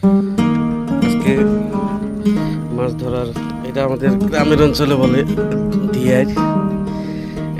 আজকে মাছ ধরার, এটা আমাদের গ্রামের অঞ্চলে বলে দিয়ার।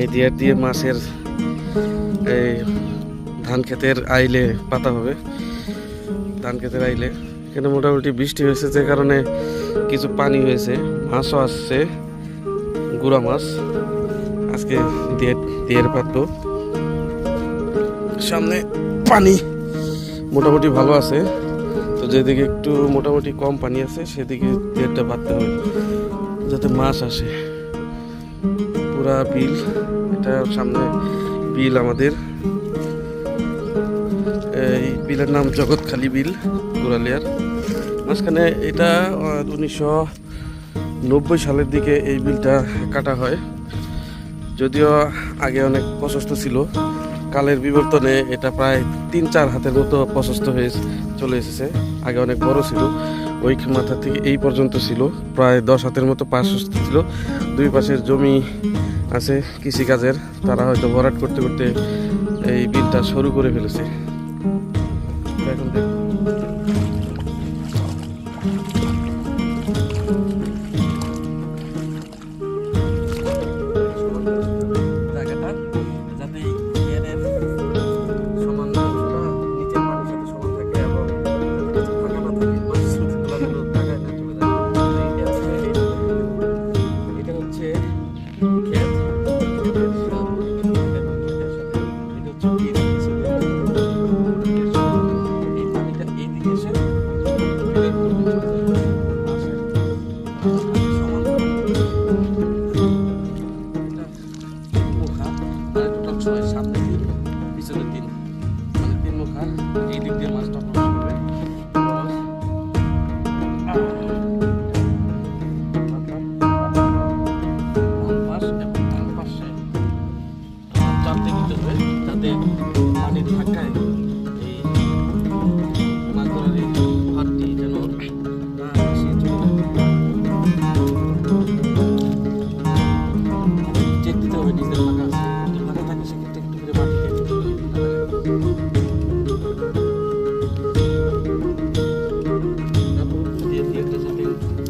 এই দিয়ার দিয়ে মাছের এই ধান ক্ষেতের আইলে পাতা হবে। ধান ক্ষেতের আইলে। এখানে মোটামুটি বৃষ্টি হয়েছে, যে কারণে কিছু পানি হয়েছে, মাছও আসছে, গুড়া মাছ। আজকে দিয়ে দিয়ে পাতবো সামনে পানি মোটামুটি ভালো আছে। যেদিকে একটু মোটামুটি কম পানি আছে, সেদিকে দেড়টা বাঁধতে হবে যাতে মাছ আসে। পুরা বিল, এটা সামনে বিল আমাদের। এই বিলের নাম জগৎখালী বিল, গোড়ালিয়ার। মাঝখানে এটা উনিশশো নব্বই সালের দিকে এই বিলটা কাটা হয়। যদিও আগে অনেক প্রশস্ত ছিল। কালের বিবর্তনে এটা প্রায় তিন, চার হাতের মতো প্রশস্ত হয়ে চলে এসেছে। আগে অনেক বড় ছিল ওই মাথা থেকে এই পর্যন্ত ছিল, প্রায় দশ হাতের মতো প্রশস্ত ছিল। দুই পাশের জমি আছে কৃষিকাজের, তারা হয়তো ভরাট করতে করতে এই বিলটা শুরু করে ফেলেছে। এখন